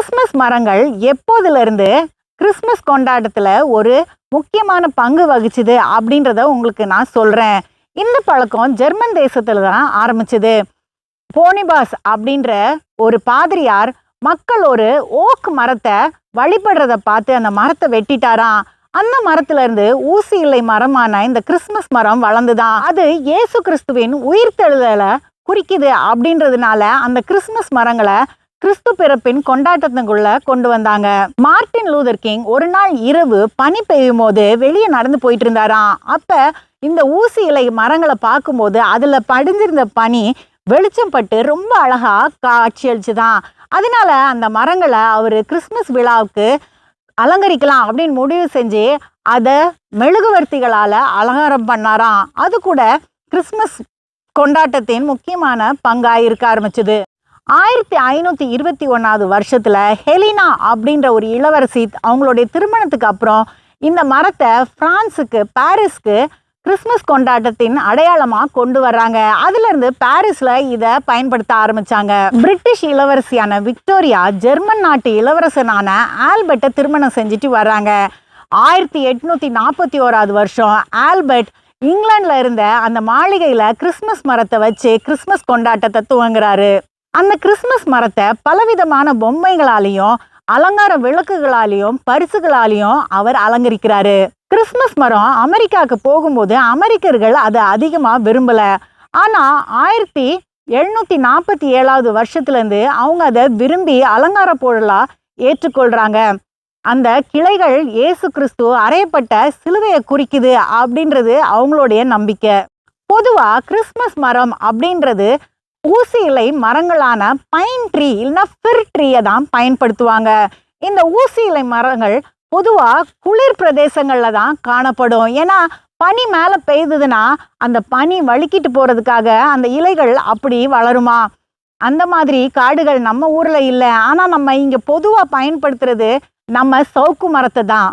Christmas மரங்கள் எப்போதிலிருந்து Christmas கொண்டாட்டத்தில் ஒரு முக்கியமான பங்கு வகிச்சுது அப்படின்றத உங்களுக்கு நான் சொல்கிறேன் இந்த பழக்கம் ஜெர்மன் தேசத்தில் தான் ஆரம்பிச்சது. போனிபாஸ் அப்படின்ற ஒரு பாதிரியார் மக்கள் ஒரு ஓக் மரத்தை வழிபடுறத பார்த்து அந்த மரத்தை வெட்டிட்டாராம். அந்த மரத்துல இருந்து ஊசி இல்லை மரமான இந்த கிறிஸ்மஸ் மரம் வளர்ந்துதான். அது இயேசு கிறிஸ்துவின் உயிர்த்தெழுதலை குறிக்குது அப்படின்றதுனால அந்த கிறிஸ்மஸ் மரங்களை கிறிஸ்து பிறப்பின் கொண்டாட்டத்துக்குள்ள கொண்டு வந்தாங்க. மார்டின் லூதர் கிங் ஒரு நாள் இரவு பனி பெய்யும் போது வெளியே நடந்து போயிட்டு இருந்தாராம். அப்ப இந்த ஊசி இலை மரங்களை பார்க்கும்போது அதுல படிஞ்சிருந்த பனி வெளிச்சம் பட்டு ரொம்ப அழகா காட்சியளிச்சுதான் அதனால அந்த மரங்களை அவர் கிறிஸ்மஸ் விழாவுக்கு அலங்கரிக்கலாம் அப்படின்னு முடிவு செஞ்சு அதை மெழுகுவர்த்திகளால் அலங்காரம் பண்ணாராம். அது கூட கிறிஸ்மஸ் கொண்டாட்டத்தின் முக்கியமான பங்காக இருக்க ஆரம்பிச்சது. ஆயிரத்தி ஐநூற்றி இருபத்தி ஒன்றாவது வருஷத்தில் ஹெலினா அப்படின்ற ஒரு இளவரசி அவங்களுடைய திருமணத்துக்கு அப்புறம் இந்த மரத்தை ஃப்ரான்ஸுக்கு பாரிஸ்க்கு கிறிஸ்மஸ் கொண்டாட்டத்தின் அடையாளமாக கொண்டு வர்றாங்க. அதுலேருந்து பாரிஸில் இதை பயன்படுத்த ஆரம்பித்தாங்க பிரிட்டிஷ் இளவரசியான விக்டோரியா ஜெர்மன் நாட்டு இளவரசனான ஆல்பர்ட்டை திருமணம் செஞ்சுட்டு வர்றாங்க. ஆயிரத்தி எட்நூற்றி நாற்பத்தி ஓராவது வருஷம் ஆல்பர்ட் இங்கிலாண்டில் இருந்த அந்த மாளிகையில் கிறிஸ்மஸ் மரத்தை வச்சு கிறிஸ்மஸ் கொண்டாட்டத்தை துவங்குறாரு. அந்த கிறிஸ்மஸ் மரத்தை பலவிதமான பொம்மைகளாலையும் அலங்கார விளக்குகளாலையும் பரிசுகளாலையும் அவர் அலங்கரிக்கிறாரு. கிறிஸ்மஸ் மரம் அமெரிக்காவுக்கு போகும்போது அமெரிக்கர்கள் அதை அதிகமாக விரும்பல. ஆனால் ஆயிரத்தி எழுநூற்றி நாற்பத்தி ஏழாவது வருஷத்துலேருந்து அவங்க அதை விரும்பி அலங்கார பொருளாக ஏற்றுக்கொள்கிறாங்க அந்த கிளைகள் இயேசு கிறிஸ்து அறையப்பட்ட சிலுவையை குறிக்குது அப்படின்றது அவங்களுடைய நம்பிக்கை. பொதுவாக கிறிஸ்மஸ் மரம் அப்படின்றது ஊசி இலை மரங்களான பைன் ட்ரீ இல்லைன்னா ஃபிர் ட்ரீயை தான் பயன்படுத்துவாங்க. இந்த ஊசி இலை மரங்கள் பொதுவாக குளிர் பிரதேசங்களில் தான் காணப்படும். ஏன்னா பனி மேலே பெய்ததுன்னா அந்த பனி வழுக்கிட்டு போகிறதுக்காக அந்த இலைகள் அப்படி வளருமா? அந்த மாதிரி காடுகள் நம்ம ஊரில் இல்லை. ஆனால் நம்ம இங்கே பொதுவாக பயன்படுத்துறது நம்ம சவுக்கு மரத்தை தான்.